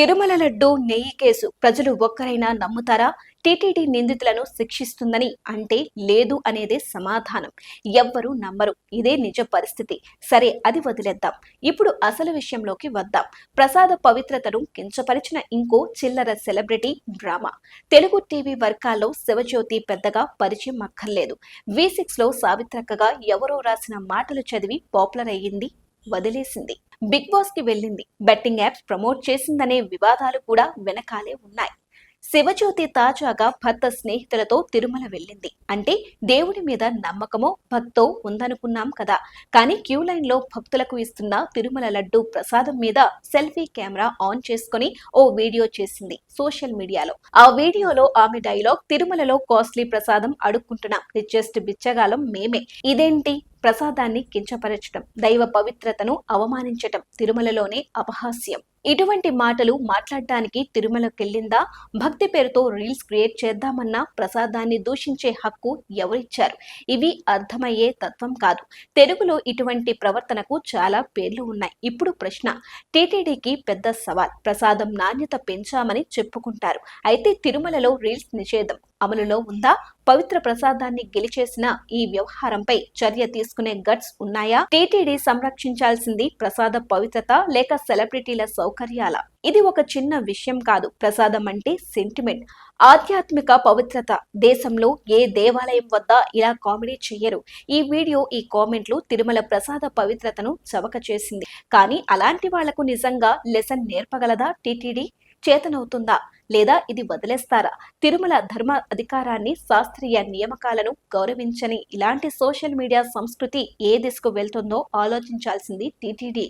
తిరుమల లడ్డు నెయ్యి కేసు ప్రజలు ఒక్కరైనా నమ్ముతారా? టీటీడీ నిందితులను శిక్షిస్తుందని అంటే లేదు అనేదే సమాధానం. ఎవ్వరూ నమ్మరు. ఇదే నిజ పరిస్థితి. సరే అది వదిలేద్దాం. ఇప్పుడు అసలు విషయంలోకి వద్దాం. ప్రసాద పవిత్రతను కించపరిచిన ఇంకో చిల్లర సెలబ్రిటీ డ్రామా. తెలుగు టీవీ వర్గాల్లో శివజ్యోతి పెద్దగా పరిచయం అక్కర్లేదు. వి సిక్స్లో సావిత్రక్కగా ఎవరో రాసిన మాటలు చదివి పాపులర్ అయ్యింది వదిలేసింది. బిగ్ బాస్కి వెళ్ళింది. బెట్టింగ్ యాప్స్ ప్రమోట్ చేసిందనే వివాదాలు కూడా వెనకాలే ఉన్నాయి. శివజ్యోతి తాజాగా భర్త స్నేహితులతో తిరుమల వెళ్ళింది. అంటే దేవుడి మీద నమ్మకమో భక్తో ఉందనుకున్నాం కదా. కానీ క్యూ లైన్లో భక్తులకు ఇస్తున్న తిరుమల లడ్డు ప్రసాదం మీద సెల్ఫీ కెమెరా ఆన్ చేసుకుని ఓ వీడియో చేసింది సోషల్ మీడియాలో. ఆ వీడియోలో ఆమె డైలాగ్ తిరుమలలో కాస్ట్లీ ప్రసాదం అడుక్కుంటున్నాం. రిచెస్ట్ బిచ్చగాలం మేమే. ఇదేంటి? ప్రసాదాన్ని కించపరచటం దైవ పవిత్రతను అవమానించటం తిరుమలలోనే అపహాస్యం. ఇటువంటి మాటలు మాట్లాడటానికి తిరుమలకెళ్ళిందా? భక్తి పేరుతో రీల్స్ క్రియేట్ చేద్దామన్నా ప్రసాదాన్ని దూషించే హక్కు ఎవరిచ్చారు? ఇవి అర్థమయ్యే తత్వం కాదు. తెలుగులో ఇటువంటి ప్రవర్తనకు చాలా పేర్లు ఉన్నాయి. ఇప్పుడు ప్రశ్న టీటీడీకి పెద్ద సవాల్ ప్రసాదం నాణ్యత పెంచామని చెప్పుకుంటారు. అయితే తిరుమలలో రీల్స్ నిషేధం అమలులో ఉందా? పవిత్ర ప్రసాదాన్ని గెలిచేసిన ఈ వ్యవహారంపై చర్య తీసుకునే గట్స్ ఉన్నాయా? టీటీడీ సంరక్షించాల్సింది ప్రసాద పవిత్రత లేక సెలబ్రిటీల సౌకర్యాల? ఇది ఒక చిన్న విషయం కాదు. ప్రసాదం అంటే సెంటిమెంట్. ఆధ్యాత్మిక పవిత్రత. దేశంలో ఏ దేవాలయం వద్ద ఇలా కామెడీ చెయ్యరు ఈ వీడియో ఈ కామెంట్లు తిరుమల ప్రసాద పవిత్రతను చవక చేసింది కానీ అలాంటి వాళ్ళకు నిజంగా లెసన్ నేర్పగలదా టీటీడీ? చేతనవుతుందా లేదా ఇది వదిలేస్తారా? తిరుమల ధర్మ అధికారాన్ని శాస్త్రీయ నియామకాలను గౌరవించని ఇలాంటి సోషల్ మీడియా సంస్కృతి ఏ దిశకు వెళ్తుందో ఆలోచించాల్సింది టీటీడీ.